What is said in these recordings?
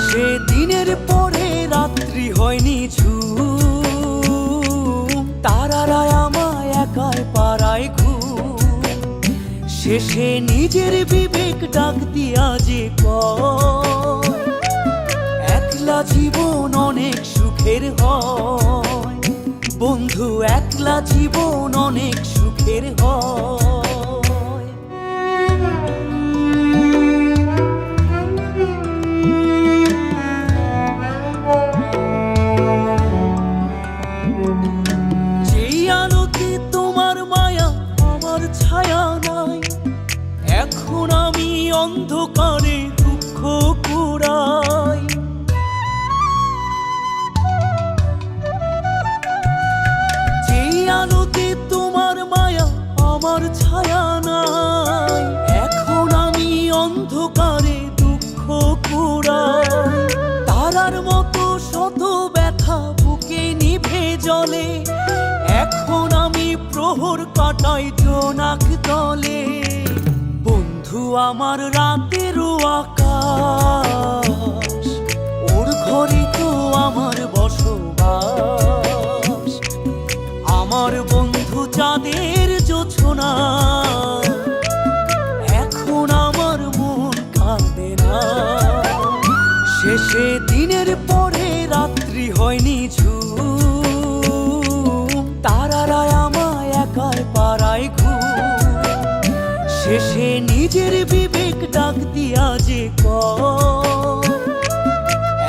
শেষে দিনের পরে রাত্রি হয়নি ঝুম। তারারা আমায় একাই পাড়ায় ঘুম। শেষে নিজের বিবেক ডাক দিয়া যে কয়, একলা জীবন অনেক সুখের হয়। বন্ধু, একলা জীবন অনেক সুখের হয়। এখন আমি অন্ধকারে দুঃখ কুড়াই। যেই আলোতে তোমার মায়া আমার ছায়া নাই, এখন আমি অন্ধকারে দুঃখ কুড়াই। তারার মতো শত ব্যথা বুকে নিভে জলে, এখন আমি প্রহর কাটাই জোনাক দলে বন্ধু, আমার রাতেরও আকাশ, ওর ঘরে তো আমার বসবাস। আমার বন্ধু চাঁদের জোছনা, এখন আমার মন কাঁদে না। শেষে দিনের পরে রাত্রি হয়নি শেষে নিজের বিবেক ডাক দিয়া যে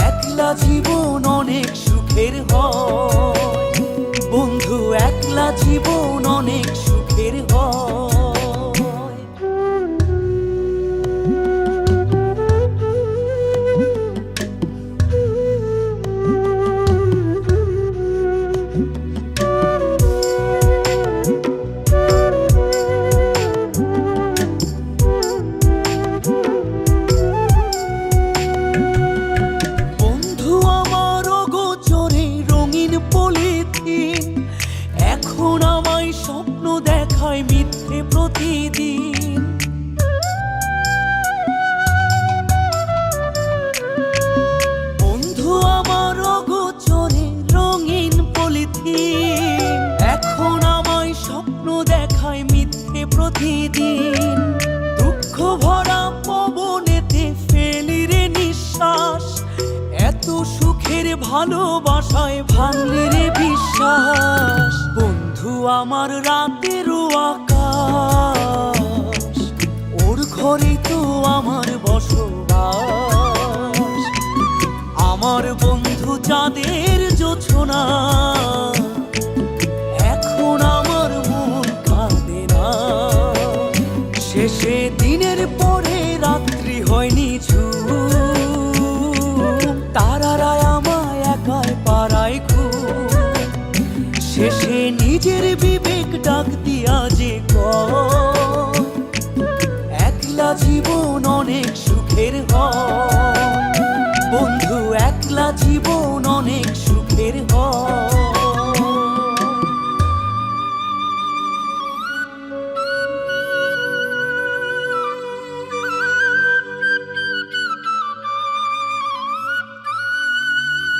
একলা জীবন অনেক সুখের হয়। প্রতিদিন দুঃখ ভরা পবনেতে ফেলি রে নিঃশ্বাস। এত সুখের ভালোবাসায় ভাঙলি রে বিশ্বাস। বন্ধু, আমার রাতেরও আকাশ, ওর ঘরে তো আমার বসবাস। আমার বন্ধু চাঁদের জোছনা। দিনের পরে রাত্রি হয়নি ছু তারারা আমায় একাই পাড়ায় খু শেষে নিজের বিবেক ডাক দিয়া যে একলা জীবন অনেক সুখের হয়।